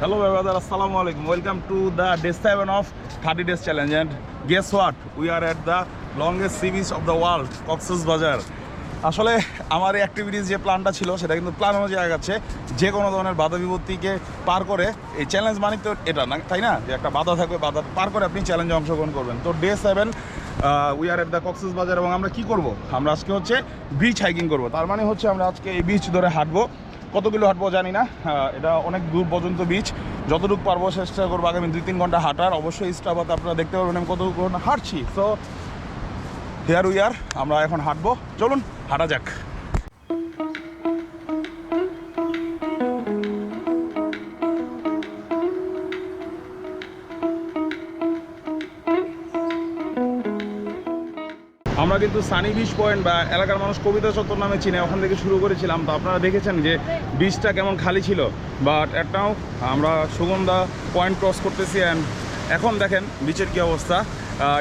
Hello, brother. Assalamu alaikum. Welcome to the day seven of 30 days challenge. And guess what? We are at the longest sea beach of the world, Cox's Bazar. আসলে আমার এই activities যে প্ল্যানটা ছিল সেটা কিন্তু plan অনুযায়ী আগাচ্ছে যে কোনো ধরনের বাধা বিপত্তিকে পার করে এই চ্যালেঞ্জ মানে তো এটা না তাই না যে একটা বাধা থাকবে বাধা পার করে আপনি চ্যালেঞ্জে অংশগ্রহণ করবেন তো day seven we are at the Cox's Bazar এবং আমরা কি করব আমরা আজকে হচ্ছে বিচ হাইকিং করব তার মানে হচ্ছে আমরা আজকে এই বিচ ধরে হাঁটবো কত কিলো হাঁটবো জানি না। এটা অনেক দূর পর্যন্ত বিচ যতটুকু পারব চেষ্টা করব আগামী দুই তিন ঘণ্টা হাঁটার। অবশ্যই স্টাফাতে আপনারা দেখতে পারবেন আমি কত ঘণ্টা হাঁটছি। তো হেয়ার উই আর আমরা এখন হাঁটবো। চলুন, হাঁটা যাক। আমরা কিন্তু সানি বিচ পয়েন্ট বা এলাকার মানুষ কবিতা চত্বর নামে চিনে, ওখান থেকে শুরু করেছিলাম। তো আপনারা দেখেছেন যে বিচটা কেমন খালি ছিল। বাট একটাও আমরা সুগন্ধা পয়েন্ট ক্রস করতেছি অ্যান্ড এখন দেখেন বিচের কী অবস্থা।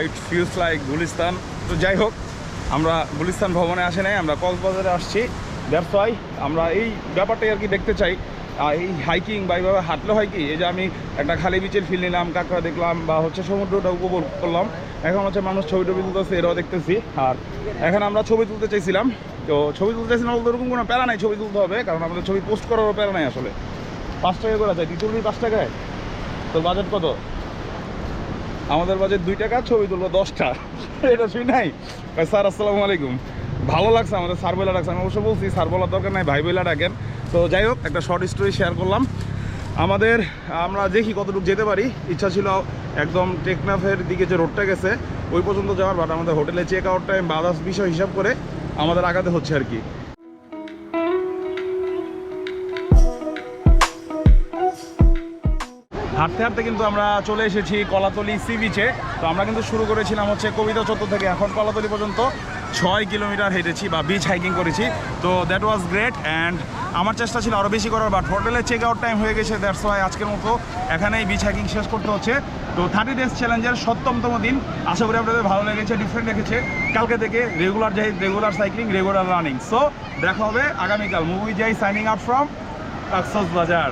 It feels like Gulistan. তো যাই হোক, আমরা গুলিস্তান ভবনে আসে নাই, আমরা কক্সবাজারে আসছি। ওয়াই আমরা এই ব্যাপারটাই আর কি দেখতে চাই। এই হাইকিং বা এইভাবে হাঁটলে হয় কি, এই যে আমি একটা খালি বিচের ফিল নিলাম, কাঁকড়া দেখলাম বা হচ্ছে সমুদ্রটা উপভোগ করলাম, এখন হচ্ছে মানুষ ছবি টবি তুলতেছে, এরাও দেখতেছি। আর এখন আমরা ছবি তুলতে চাইছিলাম, তো ছবি তুলতে চাইছিলাম বলতে ওরকম কোনো প্যারা নাই ছবি তুলতে হবে, কারণ আমাদের ছবি পোস্ট করারও প্যারা নাই আসলে। পাঁচ টাকা করে যায় তুই তুলবি পাঁচ টাকায়। তোর বাজেট কত? আমাদের বাজেট দুই টাকা, ছবি তুলবো দশটা এটা শুই নাই? স্যার, আসসালামু আলাইকুম। ভালো লাগছে আমাদের, স্যার বলে ডাকছে। আমি অবশ্য বলছি, স্যার বলার দরকার নাই, ভাই বলে ডাকেন। তো যাই হোক, একটা শর্ট স্টোরি শেয়ার করলাম। আমাদের, আমরা দেখি কতটুকু যেতে পারি। ইচ্ছা ছিল একদম টেকনাফের দিকে যে রোডটা গেছে, ওই পর্যন্ত যাওয়ার বাট আমাদের হোটেলে চেক আউট টাইম বা আদার্স বিষয় হিসাব করে আমাদের আগাতে হচ্ছে আর কি। হাঁটতে হাঁটতে কিন্তু আমরা চলে এসেছি কলাতলি সি বিচে তো আমরা কিন্তু শুরু করেছিলাম হচ্ছে কবিতা চত্বর থেকে। এখন কলাতলি পর্যন্ত ছয় কিলোমিটার হেঁটেছি বা বিচ হাইকিং করেছি। তো দ্যাট ওয়াজ গ্রেট অ্যান্ড আমার চেষ্টা ছিল আরও বেশি করার বাট হোটেলে চেক আউট টাইম হয়ে গেছে দ্যাটস ওয়াই আজকের মতো এখানেই বিচ হাইকিং শেষ করতে হচ্ছে। তো থার্টি ডেজ চ্যালেঞ্জের সপ্তমতম দিন। আশা করি আপনাদের ভালো লেগেছে ডিফারেন্ট রেখেছে। কালকে থেকে রেগুলার যাই regular cycling regular running so দেখা হবে আগামীকাল। মুভি যাই সাইনিং আপ ফ্রম বাজার